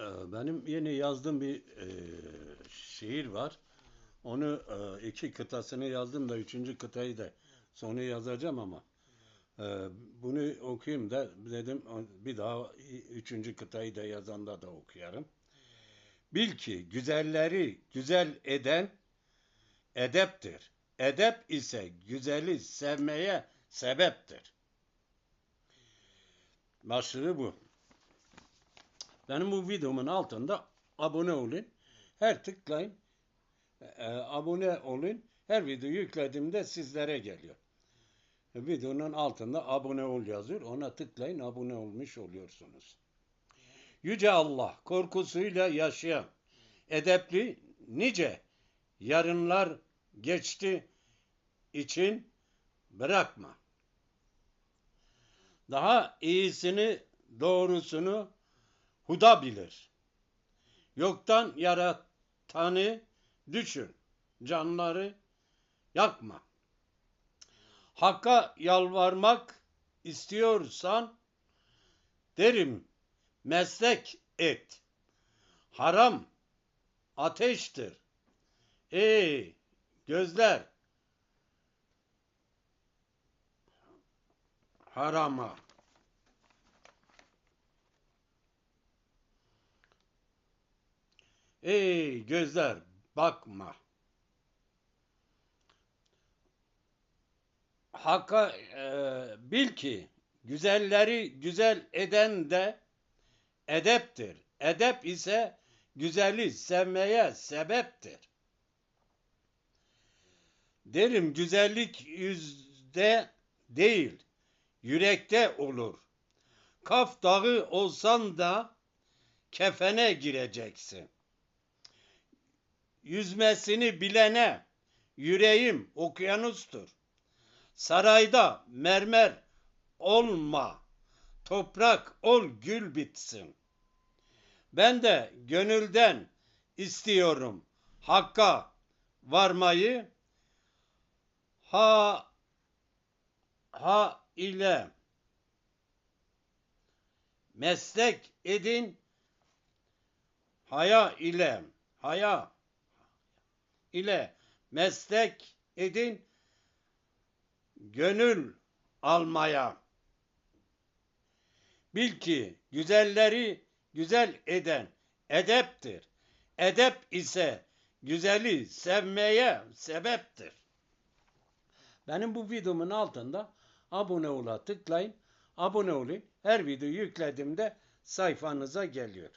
Ee, Benim yeni yazdığım bir e, şiir var. Onu e, iki kıtasını yazdım da üçüncü kıtayı da sonu yazacağım ama e, bunu okuyayım da dedim bir daha üçüncü kıtayı da yazanda da okuyarım. Bil ki güzelleri güzel eden edeptir. Edep ise güzeli sevmeye sebeptir. Başlığı bu. Benim bu videomun altında abone olun. Her tıklayın. e, abone olun. Her video yüklediğimde sizlere geliyor. Videonun altında abone ol yazıyor. Ona tıklayın abone olmuş oluyorsunuz. Yüce Allah korkusuyla yaşayan, edepli nice yarınlar geçti için bırakma. Daha iyisini, doğrusunu Huda bilir. Yoktan yaratanı düşün. Canları yakma. Hakka yalvarmak istiyorsan derim meslek et. Haram ateştir. Ey gözler harama. Ey gözler bakma. Hakka e, bil ki güzelleri güzel eden de edeptir. Edep ise güzeli sevmeye sebeptir. Derim güzellik yüzde değil, yürekte olur. Kaf dağı olsan da kefene gireceksin. Yüzmesini bilene yüreğim okyanustur. Sarayda mermer olma, toprak ol gül bitsin. Ben de gönülden istiyorum hakka varmayı ha ha ile meslek edin haya ile haya ile meslek edin gönül almaya. Bil ki güzelleri güzel eden edeptir. Edep ise güzeli sevmeye sebeptir. Benim bu videomun altında abone ola tıklayın. Abone olun. Her video yüklediğimde sayfanıza geliyor.